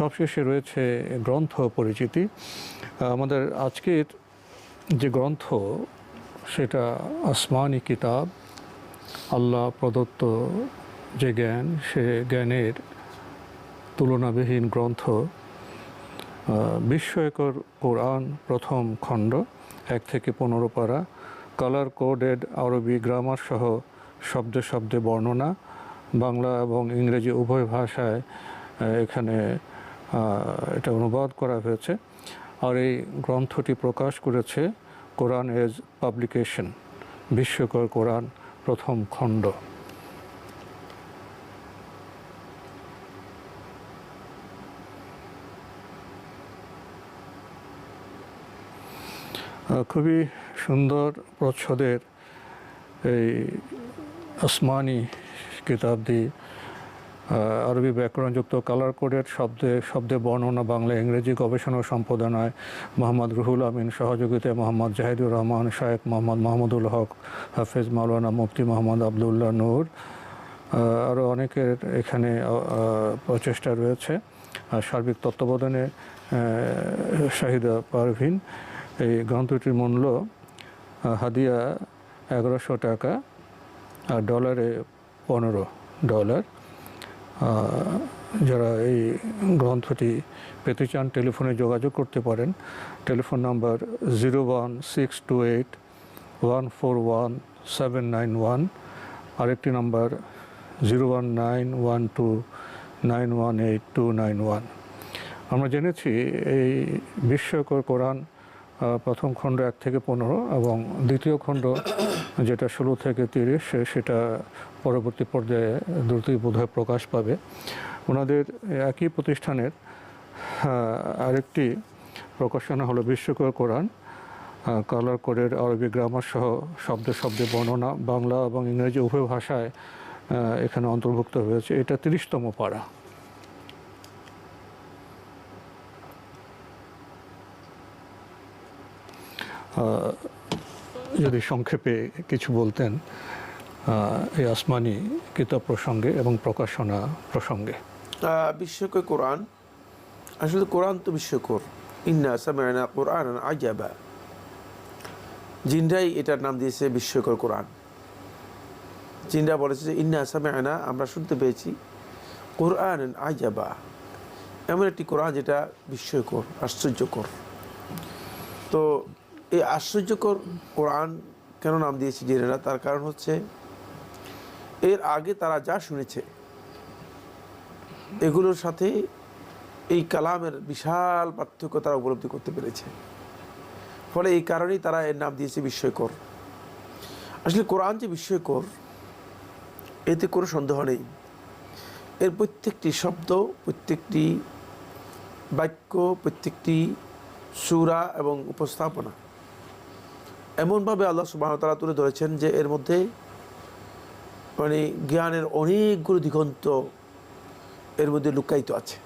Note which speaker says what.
Speaker 1: সবশেষে রয়েছে গ্রন্থ পরিচিতি। আমাদের আজকের যে গ্রন্থ, সেটা আসমানি কিতাব। আল্লাহ প্রদত্ত যে জ্ঞান, সে জ্ঞানের তুলনাবিহীন গ্রন্থ। বিস্ময়কর কোরআন প্রথম খণ্ড, এক থেকে পনেরো পারা। কালার কোডেড আরবি গ্রামার সহ শব্দে শব্দে বর্ণনা। বাংলা এবং ইংরেজি উভয় ভাষায় এখানে এটা অনুবাদ করা হয়েছে আর এই গ্রন্থটি প্রকাশ করেছে কোরআন এজ পাবলিকেশন বিশ্বকর কোরআন প্রথম খণ্ড। খুবই সুন্দর প্রচ্ছদের এই আসমানি কিতাবটি আহ, আরবি ব্যাকরণযুক্ত কালার কোডের শব্দে শব্দে বর্ণনা বাংলা, ইংরেজি গবেষণা ও সম্পাদনায় মোহাম্মদ রুহুল আমিন, সহযোগিতায় মোহাম্মদ জাহিদুর রহমান শায়েক মোহাম্মদ মাহমুদুল হক, হাফেজ মাওলানা মুফতি মোহাম্মদ আবদুল্লাহ নূর। আরও অনেকের এখানে প্রচেষ্টা রয়েছে। সার্বিক তত্ত্বাবধানে শাহিদা পারভিন, এই গ্রন্থটির মূল্য হাদিয়া এগারোশো টাকা, আর ডলারে পনেরো ডলার যারা এই গ্রন্থটি পেতে চান, টেলিফোনে যোগাযোগ করতে পারেন। Telephone number zero one six two eight one four one seven nine one. আরেকটি number zero one nine one two nine one eight two nine one. আমরা জেনেছি এই বিস্ময়কর কোরআন প্রথম খণ্ড এক থেকে পনেরো এবং দ্বিতীয় খণ্ড যেটা ষোলো থেকে তিরিশ সেটা পরবর্তী পর্যায়ে দ্রুতই বোধহয় প্রকাশ পাবে। ওনাদের একই প্রতিষ্ঠানের আরেকটি প্রকাশনা হলো বিশ্বকর কোরআন কালার কোডের আরবি গ্রামার সহ শব্দে শব্দে বর্ণনা, বাংলা এবং ইংরেজি উভয় ভাষায় এখানে অন্তর্ভুক্ত হয়েছে। এটা তিরিশতম পাড়া যদি সংক্ষেপে কিছু বলতেন এই আসমানি কিতাব প্রসঙ্গে এবং প্রকাশনা প্রসঙ্গে।
Speaker 2: বিস্ময়কর কোরআন। আসলে কোরআন তো বিস্ময়কর ইন্না কোরআন আজাবা। জিনরাই এটার নাম দিয়েছে বিশ্বকর কোরআন। জিনরা বলেছে যে, ইন্না সামায়না আমরা শুনতে পেয়েছি কোরআন আজাবা। এমন একটি কোরআন যেটা বিস্ময়কর আশ্চর্যকর। তো এই আশ্চর্যকর কোরআন কেন নাম দিয়েছি জেনেরা তার কারণ হচ্ছে, এর আগে তারা যা শুনেছে, এগুলোর সাথে এই কালামের বিশাল পার্থক্য তারা উপলব্ধি করতে পেরেছে। ফলে এই কারণেই তারা এর নাম দিয়েছে বিস্ময়কর। আসলে কোরআন যে বিস্ময়কর, এতে কোনো সন্দেহ নেই। এর প্রত্যেকটি শব্দ, প্রত্যেকটি বাক্য, প্রত্যেকটি সুরা এবং উপস্থাপনা এমনভাবে আল্লাহ সুবাহ তারা তুলে ধরেছেন যে এর মধ্যে মানে জ্ঞানের অনেকগুলো দিগন্ত এর মধ্যে লুকায়িত আছে।